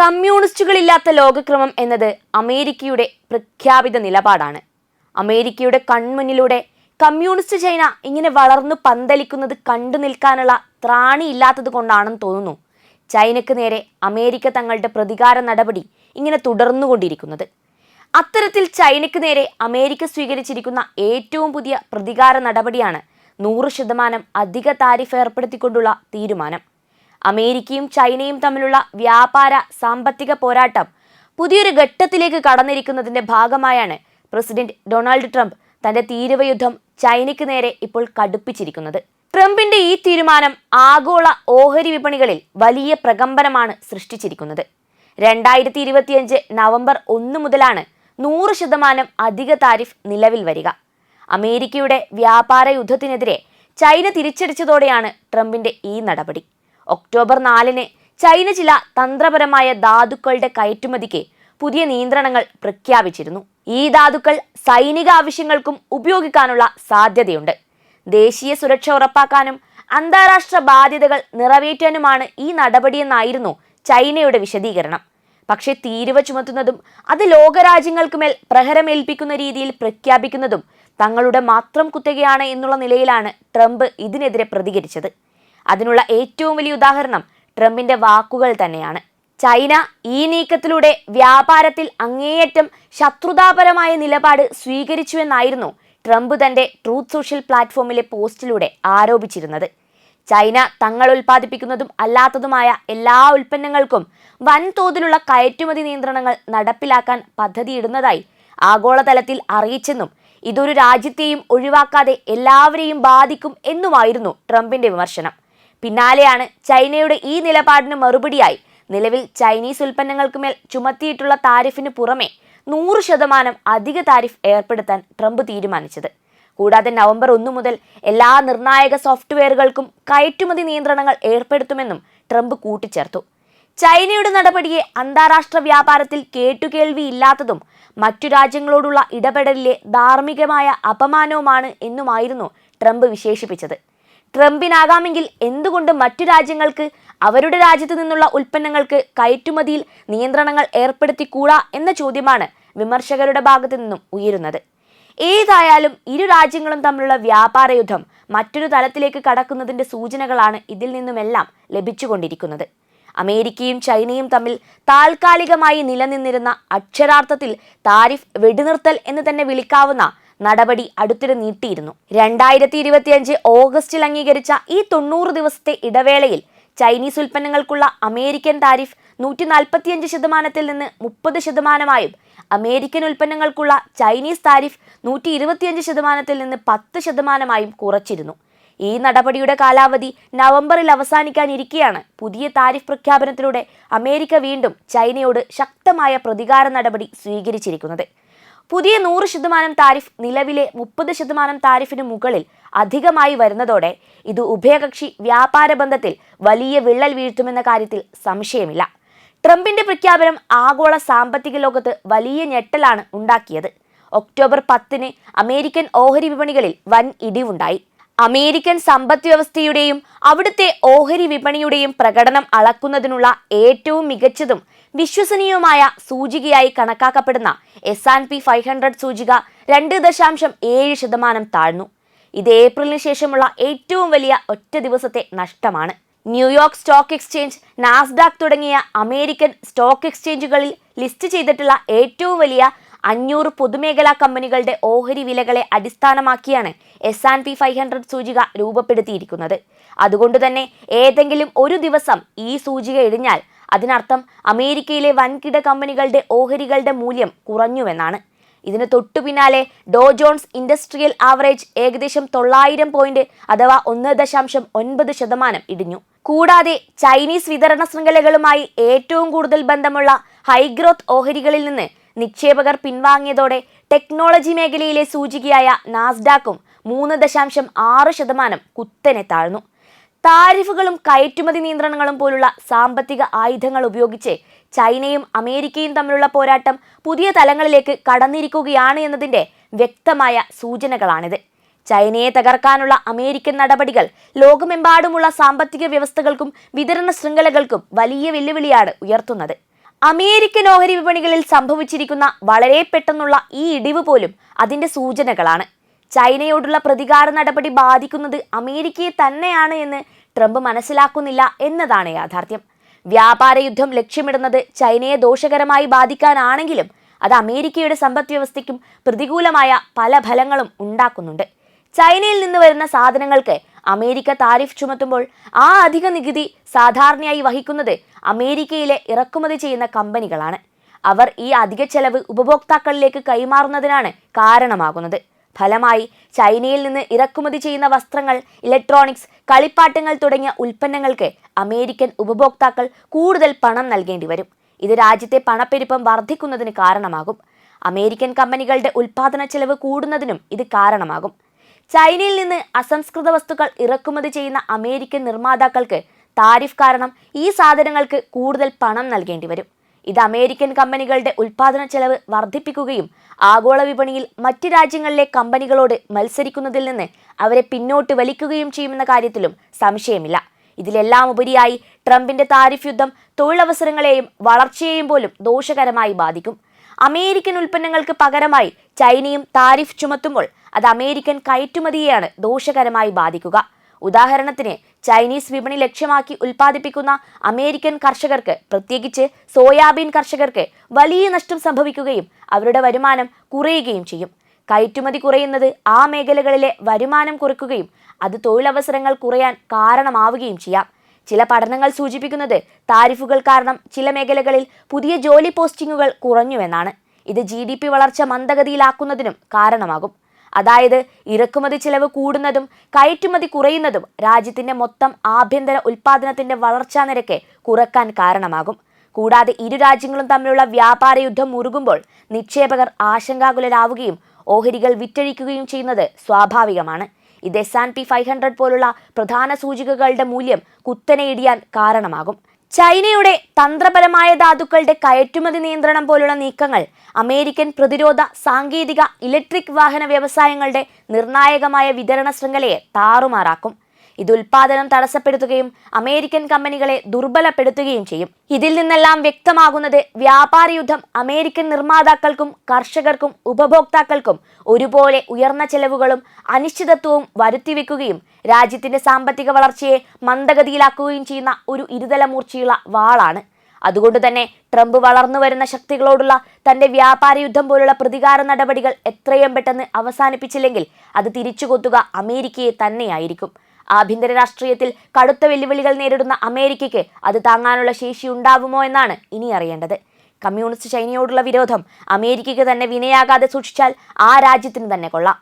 കമ്മ്യൂണിസ്റ്റുകളില്ലാത്ത ലോകക്രമം എന്നത് അമേരിക്കയുടെ പ്രഖ്യാപിത നിലപാടാണ്. അമേരിക്കയുടെ കൺമുന്നിലൂടെ കമ്മ്യൂണിസ്റ്റ് ചൈന ഇങ്ങനെ വളർന്നു പന്തലിക്കുന്നത് കണ്ടു നിൽക്കാനുള്ള ത്രാണിയില്ലാത്തത് കൊണ്ടാണെന്ന് തോന്നുന്നു. ചൈനയ്ക്ക് നേരെ അമേരിക്ക തങ്ങളുടെ പ്രതികാര നടപടി ഇങ്ങനെ തുടർന്നുകൊണ്ടിരിക്കുന്നത്. അത്തരത്തിൽ ചൈനയ്ക്ക് നേരെ അമേരിക്ക സ്വീകരിച്ചിരിക്കുന്ന ഏറ്റവും പുതിയ പ്രതികാര നടപടിയാണ് നൂറ് ശതമാനം അധിക താരിഫ് ഏർപ്പെടുത്തിക്കൊണ്ടുള്ള തീരുമാനം. അമേരിക്കയും ചൈനയും തമ്മിലുള്ള വ്യാപാര സാമ്പത്തിക പോരാട്ടം പുതിയൊരു ഘട്ടത്തിലേക്ക് കടന്നിരിക്കുന്നതിന്റെ ഭാഗമായാണ് പ്രസിഡന്റ് ഡൊണാൾഡ് ട്രംപ് തന്റെ തീരുവയുദ്ധം ചൈനയ്ക്ക് നേരെ ഇപ്പോൾ കടുപ്പിച്ചിരിക്കുന്നത്. ട്രംപിന്റെ ഈ തീരുമാനം ആഗോള ഓഹരി വിപണികളിൽ വലിയ പ്രകമ്പനമാണ് സൃഷ്ടിച്ചിരിക്കുന്നത്. രണ്ടായിരത്തി ഇരുപത്തിയഞ്ച് നവംബർ ഒന്ന് മുതലാണ് നൂറ് ശതമാനം അധിക താരിഫ് നിലവിൽ വരിക. അമേരിക്കയുടെ വ്യാപാര യുദ്ധത്തിനെതിരെ ചൈന തിരിച്ചടിച്ചതോടെയാണ് ട്രംപിന്റെ ഈ നടപടി. ഒക്ടോബർ നാലിന് ചൈന ചില തന്ത്രപരമായ ധാതുക്കളുടെ കയറ്റുമതിക്ക് പുതിയ നിയന്ത്രണങ്ങൾ പ്രഖ്യാപിച്ചിരുന്നു. ഈ ധാതുക്കൾ സൈനിക ആവശ്യങ്ങൾക്കും ഉപയോഗിക്കാനുള്ള സാധ്യതയുണ്ട്. ദേശീയ സുരക്ഷ ഉറപ്പാക്കാനും അന്താരാഷ്ട്ര ബാധ്യതകൾ നിറവേറ്റാനുമാണ് ഈ നടപടിയെന്നായിരുന്നു ചൈനയുടെ വിശദീകരണം. പക്ഷേ തീരുവ ചുമത്തുന്നതും അത് ലോകരാജ്യങ്ങൾക്കുമേൽ പ്രഹരമേൽപ്പിക്കുന്ന രീതിയിൽ പ്രഖ്യാപിക്കുന്നതും തങ്ങളുടെ മാത്രം കുത്തകയാണ് എന്നുള്ള നിലയിലാണ് ട്രംപ് ഇതിനെതിരെ പ്രതികരിച്ചത്. അതിനുള്ള ഏറ്റവും വലിയ ഉദാഹരണം ട്രംപിന്റെ വാക്കുകൾ തന്നെയാണ്. ചൈന ഈ നീക്കത്തിലൂടെ വ്യാപാരത്തിൽ അങ്ങേയറ്റം ശത്രുതാപരമായ നിലപാട് സ്വീകരിച്ചുവെന്നായിരുന്നു ട്രംപ് തന്റെ ട്രൂത്ത് സോഷ്യൽ പ്ലാറ്റ്ഫോമിലെ പോസ്റ്റിലൂടെ ആരോപിച്ചിരുന്നത്. ചൈന തങ്ങൾ ഉൽപ്പാദിപ്പിക്കുന്നതും അല്ലാത്തതുമായ എല്ലാ ഉൽപ്പന്നങ്ങൾക്കും വൻതോതിലുള്ള കയറ്റുമതി നിയന്ത്രണങ്ങൾ നടപ്പിലാക്കാൻ പദ്ധതിയിടുന്നതായി ആഗോളതലത്തിൽ അറിയിച്ചെന്നും ഇതൊരു രാജ്യത്തെയും ഒഴിവാക്കാതെ എല്ലാവരെയും ബാധിക്കും എന്നുമായിരുന്നു ട്രംപിന്റെ വിമർശനം. പിന്നാലെയാണ് ചൈനയുടെ ഈ നിലപാടിന് മറുപടിയായി. നിലവിൽ ചൈനീസ് ഉൽപ്പന്നങ്ങൾക്ക് മേൽ ചുമത്തിയിട്ടുള്ള താരിഫിന് പുറമെ നൂറ് ശതമാനം അധിക താരിഫ് ഏർപ്പെടുത്താൻ ട്രംപ് തീരുമാനിച്ചത്. കൂടാതെ നവംബർ ഒന്ന് മുതൽ എല്ലാ നിർണായക സോഫ്റ്റ്വെയറുകൾക്കും കയറ്റുമതി നിയന്ത്രണങ്ങൾ ഏർപ്പെടുത്തുമെന്നും ട്രംപ് കൂട്ടിച്ചേർത്തു. ചൈനയുടെ നടപടിയെ അന്താരാഷ്ട്ര വ്യാപാരത്തിൽ കേട്ടുകേൾവിയില്ലാത്തതും മറ്റു രാജ്യങ്ങളോടുള്ള ഇടപെടലിലെ ധാർമ്മികമായ അപമാനവുമാണ് എന്നുമായിരുന്നു ട്രംപ് വിശേഷിപ്പിച്ചത്. ട്രംപിനാകാമെങ്കിൽ എന്തുകൊണ്ട് മറ്റു രാജ്യങ്ങൾക്ക് അവരുടെ രാജ്യത്തു നിന്നുള്ള ഉൽപ്പന്നങ്ങൾക്ക് കയറ്റുമതിയിൽ നിയന്ത്രണങ്ങൾ ഏർപ്പെടുത്തിക്കൂടാ എന്ന ചോദ്യമാണ് വിമർശകരുടെ ഭാഗത്തു നിന്നും ഉയരുന്നത്. ഏതായാലും ഇരു രാജ്യങ്ങളും തമ്മിലുള്ള വ്യാപാര യുദ്ധം മറ്റൊരു തലത്തിലേക്ക് കടക്കുന്നതിന്റെ സൂചനകളാണ് ഇതിൽ നിന്നുമെല്ലാം ലഭിച്ചുകൊണ്ടിരിക്കുന്നത്. അമേരിക്കയും ചൈനയും തമ്മിൽ താൽക്കാലികമായി നിലനിന്നിരുന്ന അക്ഷരാർത്ഥത്തിൽ താരിഫ് വെടിനിർത്തൽ എന്ന് തന്നെ വിളിക്കാവുന്ന നടപടി അടുത്തിടെ നീട്ടിയിരുന്നു. രണ്ടായിരത്തി ഇരുപത്തിയഞ്ച് ഓഗസ്റ്റിൽ അംഗീകരിച്ച ഈ തൊണ്ണൂറ് ദിവസത്തെ ഇടവേളയിൽ ചൈനീസ് ഉൽപ്പന്നങ്ങൾക്കുള്ള അമേരിക്കൻ താരിഫ് നൂറ്റി നാൽപ്പത്തിയഞ്ച് ശതമാനത്തിൽ നിന്ന് മുപ്പത് ശതമാനമായും അമേരിക്കൻ ഉൽപ്പന്നങ്ങൾക്കുള്ള ചൈനീസ് താരിഫ് നൂറ്റി ഇരുപത്തിയഞ്ച് ശതമാനത്തിൽ നിന്ന് പത്ത് ശതമാനമായും കുറച്ചിരുന്നു. ഈ നടപടിയുടെ കാലാവധി നവംബറിൽ അവസാനിക്കാനിരിക്കെയാണ് പുതിയ താരിഫ് പ്രഖ്യാപനത്തിലൂടെ അമേരിക്ക വീണ്ടും ചൈനയോട് ശക്തമായ പ്രതികാര നടപടി സ്വീകരിച്ചിരിക്കുന്നത്. പുതിയ നൂറ് ശതമാനം താരിഫ് നിലവിലെ മുപ്പത് ശതമാനം താരിഫിന് മുകളിൽ അധികമായി വരുന്നതോടെ ഇത് ഉഭയകക്ഷി വ്യാപാര ബന്ധത്തിൽ വലിയ വിള്ളൽ വീഴ്ത്തുമെന്ന കാര്യത്തിൽ സംശയമില്ല. ട്രംപിന്റെ പ്രഖ്യാപനം ആഗോള സാമ്പത്തിക ലോകത്ത് വലിയ ഞെട്ടലാണ് ഉണ്ടാക്കിയത്. ഒക്ടോബർ പത്തിന് അമേരിക്കൻ ഓഹരി വിപണികളിൽ വൻ ഇടിവുണ്ടായി. അമേരിക്കൻ സമ്പദ് വ്യവസ്ഥയുടെയും അവിടുത്തെ ഓഹരി വിപണിയുടെയും പ്രകടനം അളക്കുന്നതിനുള്ള ഏറ്റവും മികച്ചതും വിശ്വസനീയവുമായ സൂചികയായി കണക്കാക്കപ്പെടുന്ന S and P five hundred സൂചിക രണ്ട് ദശാംശം ഏഴ് ശതമാനം താഴ്ന്നു. ഇത് ഏപ്രിലിന് ശേഷമുള്ള ഏറ്റവും വലിയ ഒറ്റ ദിവസത്തെ നഷ്ടമാണ്. New York stock exchange Nasdaq തുടങ്ങിയ അമേരിക്കൻ സ്റ്റോക്ക് എക്സ്ചേഞ്ചുകളിൽ ലിസ്റ്റ് ചെയ്തിട്ടുള്ള ഏറ്റവും വലിയ അഞ്ഞൂറ് പൊതുമേഖലാ കമ്പനികളുടെ ഓഹരി വിലകളെ അടിസ്ഥാനമാക്കിയാണ് S and P five hundred സൂചിക രൂപപ്പെടുത്തിയിരിക്കുന്നത്. അതുകൊണ്ട് തന്നെ ഏതെങ്കിലും ഒരു ദിവസം ഈ സൂചിക ഇടിഞ്ഞാൽ അതിനർത്ഥം അമേരിക്കയിലെ വൻകിട കമ്പനികളുടെ ഓഹരികളുടെ മൂല്യം കുറഞ്ഞുവെന്നാണ്. ഇതിന് തൊട്ടു പിന്നാലെ ഡോ ജോൺസ് ഇൻഡസ്ട്രിയൽ ആവറേജ് ഏകദേശം തൊള്ളായിരം പോയിന്റ് അഥവാ ഒന്ന് ദശാംശം ഒൻപത് ശതമാനം ഇടിഞ്ഞു. കൂടാതെ ചൈനീസ് വിതരണ ശൃംഖലകളുമായി ഏറ്റവും കൂടുതൽ ബന്ധമുള്ള ഹൈഗ്രോത്ത് ഓഹരികളിൽ നിന്ന് നിക്ഷേപകർ പിൻവാങ്ങിയതോടെ ടെക്നോളജി മേഖലയിലെ സൂചികയായ നാസ്ഡാക്കും മൂന്ന് ദശാംശം ആറ് ശതമാനം കുത്തനെ താഴ്ന്നു. താരിഫുകളും കയറ്റുമതി നിയന്ത്രണങ്ങളും പോലുള്ള സാമ്പത്തിക ആയുധങ്ങൾ ഉപയോഗിച്ച് ചൈനയും അമേരിക്കയും തമ്മിലുള്ള പോരാട്ടം പുതിയ തലങ്ങളിലേക്ക് കടന്നിരിക്കുകയാണ് എന്നതിന്റെ വ്യക്തമായ സൂചനകളാണിത്. ചൈനയെ തകർക്കാനുള്ള അമേരിക്കൻ നടപടികൾ ലോകമെമ്പാടുമുള്ള സാമ്പത്തിക വ്യവസ്ഥകൾക്കും വിതരണ ശൃംഖലകൾക്കും വലിയ വെല്ലുവിളിയാണ് ഉയർത്തുന്നത്. അമേരിക്കൻ ഓഹരി വിപണികളിൽ സംഭവിച്ചിരിക്കുന്ന വളരെ പെട്ടെന്നുള്ള ഈ ഇടിവ് പോലും അതിന്റെ സൂചനകളാണ്. ചൈനയോടുള്ള പ്രതികാര നടപടി ബാധിക്കുന്നത് അമേരിക്കയെ തന്നെയാണ് എന്ന് ട്രംപ് മനസ്സിലാക്കുന്നില്ല എന്നതാണ് യാഥാർത്ഥ്യം. വ്യാപാര യുദ്ധം ലക്ഷ്യമിടുന്നത് ചൈനയെ ദോഷകരമായി ബാധിക്കാനാണെങ്കിലും അത് അമേരിക്കയുടെ സമ്പദ് വ്യവസ്ഥയ്ക്കും പ്രതികൂലമായ പല ഫലങ്ങളും ഉണ്ടാക്കുന്നുണ്ട്. ചൈനയിൽ നിന്ന് വരുന്ന സാധനങ്ങൾക്ക് അമേരിക്ക താരിഫ് ചുമത്തുമ്പോൾ ആ അധിക നികുതി സാധാരണയായി വഹിക്കുന്നത് അമേരിക്കയിലെ ഇറക്കുമതി ചെയ്യുന്ന കമ്പനികളാണ്. അവർ ഈ അധിക ചെലവ് ഉപഭോക്താക്കളിലേക്ക് കൈമാറുന്നതിനാണ് കാരണമാകുന്നത്. ഫലമായി ചൈനയിൽ നിന്ന് ഇറക്കുമതി ചെയ്യുന്ന വസ്ത്രങ്ങൾ ഇലക്ട്രോണിക്സ് കളിപ്പാട്ടങ്ങൾ തുടങ്ങിയ ഉൽപ്പന്നങ്ങൾക്ക് അമേരിക്കൻ ഉപഭോക്താക്കൾ കൂടുതൽ പണം നൽകേണ്ടി വരും. ഇത് രാജ്യത്തെ പണപ്പെരുപ്പം വർദ്ധിക്കുന്നതിന് കാരണമാകും. അമേരിക്കൻ കമ്പനികളുടെ ഉൽപാദന ചെലവ് കൂടുന്നതിനും ഇത് കാരണമാകും. ചൈനയിൽ നിന്ന് അസംസ്കൃത വസ്തുക്കൾ ഇറക്കുമതി ചെയ്യുന്ന അമേരിക്കൻ നിർമ്മാതാക്കൾക്ക് താരിഫ് കാരണം ഈ സാധനങ്ങൾക്ക് കൂടുതൽ പണം നൽകേണ്ടി വരും. ഇത് അമേരിക്കൻ കമ്പനികളുടെ ഉൽപാദന ചെലവ് വർദ്ധിപ്പിക്കുകയും ആഗോള വിപണിയിൽ മറ്റ് രാജ്യങ്ങളിലെ കമ്പനികളോട് മത്സരിക്കുന്നതിൽ നിന്ന് അവരെ പിന്നോട്ട് വലിക്കുകയും ചെയ്യുമെന്ന കാര്യത്തിലും സംശയമില്ല. ഇതിലെല്ലാം ഉപരിയായി ട്രംപിന്റെ താരിഫ് യുദ്ധം തൊഴിലവസരങ്ങളെയും വളർച്ചയെയും പോലും ദോഷകരമായി ബാധിക്കും. അമേരിക്കൻ ഉൽപ്പന്നങ്ങൾക്ക് പകരമായി ചൈനയും താരിഫ് ചുമത്തുമ്പോൾ അത് അമേരിക്കൻ കയറ്റുമതിയെയാണ് ദോഷകരമായി ബാധിക്കുക. ഉദാഹരണത്തിന് ചൈനീസ് വിപണി ലക്ഷ്യമാക്കി ഉൽപ്പാദിപ്പിക്കുന്ന അമേരിക്കൻ കർഷകർക്ക് പ്രത്യേകിച്ച് സോയാബീൻ കർഷകർക്ക് വലിയ നഷ്ടം സംഭവിക്കുകയും അവരുടെ വരുമാനം കുറയുകയും ചെയ്യും. കയറ്റുമതി കുറയുന്നത് ആ മേഖലകളിലെ വരുമാനം കുറയ്ക്കുകയും അത് തൊഴിലവസരങ്ങൾ കുറയാൻ കാരണമാവുകയും ചെയ്യാം. ചില പഠനങ്ങൾ സൂചിപ്പിക്കുന്നത് താരിഫുകൾ കാരണം ചില മേഖലകളിൽ പുതിയ ജോലി പോസ്റ്റിങ്ങുകൾ കുറഞ്ഞുവെന്നാണ്. ഇത് ജി ഡി പി വളർച്ച മന്ദഗതിയിലാക്കുന്നതിനും കാരണമാകും. അതായത് ഇറക്കുമതി ചെലവ് കൂടുന്നതും കയറ്റുമതി കുറയുന്നതും രാജ്യത്തിന്റെ മൊത്തം ആഭ്യന്തര ഉൽപാദനത്തിന്റെ വളർച്ചാ നിരക്ക് കുറയ്ക്കാൻ കാരണമാകും. കൂടാതെ ഇരു രാജ്യങ്ങളും തമ്മിലുള്ള വ്യാപാര യുദ്ധം മുറുകുമ്പോൾ നിക്ഷേപകർ ആശങ്കാകുലരാവുകയും ഓഹരികൾ വിറ്റഴിക്കുകയും ചെയ്യുന്നത് സ്വാഭാവികമാണ്. ഇത് S and P five hundred പോലുള്ള പ്രധാന സൂചികകളുടെ മൂല്യം കുത്തനെ ഇടിയാൻ കാരണമാകും. ചൈനയുടെ തന്ത്രപരമായ ധാതുക്കളുടെ കയറ്റുമതി നിയന്ത്രണം പോലുള്ള നീക്കങ്ങൾ അമേരിക്കൻ പ്രതിരോധ സാങ്കേതിക ഇലക്ട്രിക് വാഹന വ്യവസായങ്ങളുടെ നിർണായകമായ വിതരണ ശൃംഖലയെ താറുമാറാക്കും. ഇത് ഉൽപാദനം തടസ്സപ്പെടുത്തുകയും അമേരിക്കൻ കമ്പനികളെ ദുർബലപ്പെടുത്തുകയും ചെയ്യും. ഇതിൽ നിന്നെല്ലാം വ്യക്തമാകുന്നത് വ്യാപാര യുദ്ധം അമേരിക്കൻ നിർമ്മാതാക്കൾക്കും കർഷകർക്കും ഉപഭോക്താക്കൾക്കും ഒരുപോലെ ഉയർന്ന ചെലവുകളും അനിശ്ചിതത്വവും വരുത്തിവെക്കുകയും രാജ്യത്തിന്റെ സാമ്പത്തിക വളർച്ചയെ മന്ദഗതിയിലാക്കുകയും ചെയ്യുന്ന ഒരു ഇരുതല മൂർച്ചയുള്ള വാളാണ്. അതുകൊണ്ട് തന്നെ ട്രംപ് വളർന്നു വരുന്ന ശക്തികളോടുള്ള തന്റെ വ്യാപാര യുദ്ധം പോലുള്ള പ്രതികാര നടപടികൾ എത്രയും പെട്ടെന്ന് അവസാനിപ്പിച്ചില്ലെങ്കിൽ അത് തിരിച്ചുകൊത്തുക അമേരിക്കയെ തന്നെയായിരിക്കും. ആഭ്യന്തര രാഷ്ട്രീയത്തിൽ കടുത്ത വെല്ലുവിളികൾ നേരിടുന്ന അമേരിക്കയ്ക്ക് അത് താങ്ങാനുള്ള ശേഷി ഉണ്ടാവുമോ എന്നാണ് ഇനി അറിയേണ്ടത്. കമ്മ്യൂണിസ്റ്റ് ചൈനയോടുള്ള വിരോധം അമേരിക്കയ്ക്ക് തന്നെ വിനയാകാതെ സൂക്ഷിച്ചാൽ ആ രാജ്യത്തിന് തന്നെ കൊള്ളാം.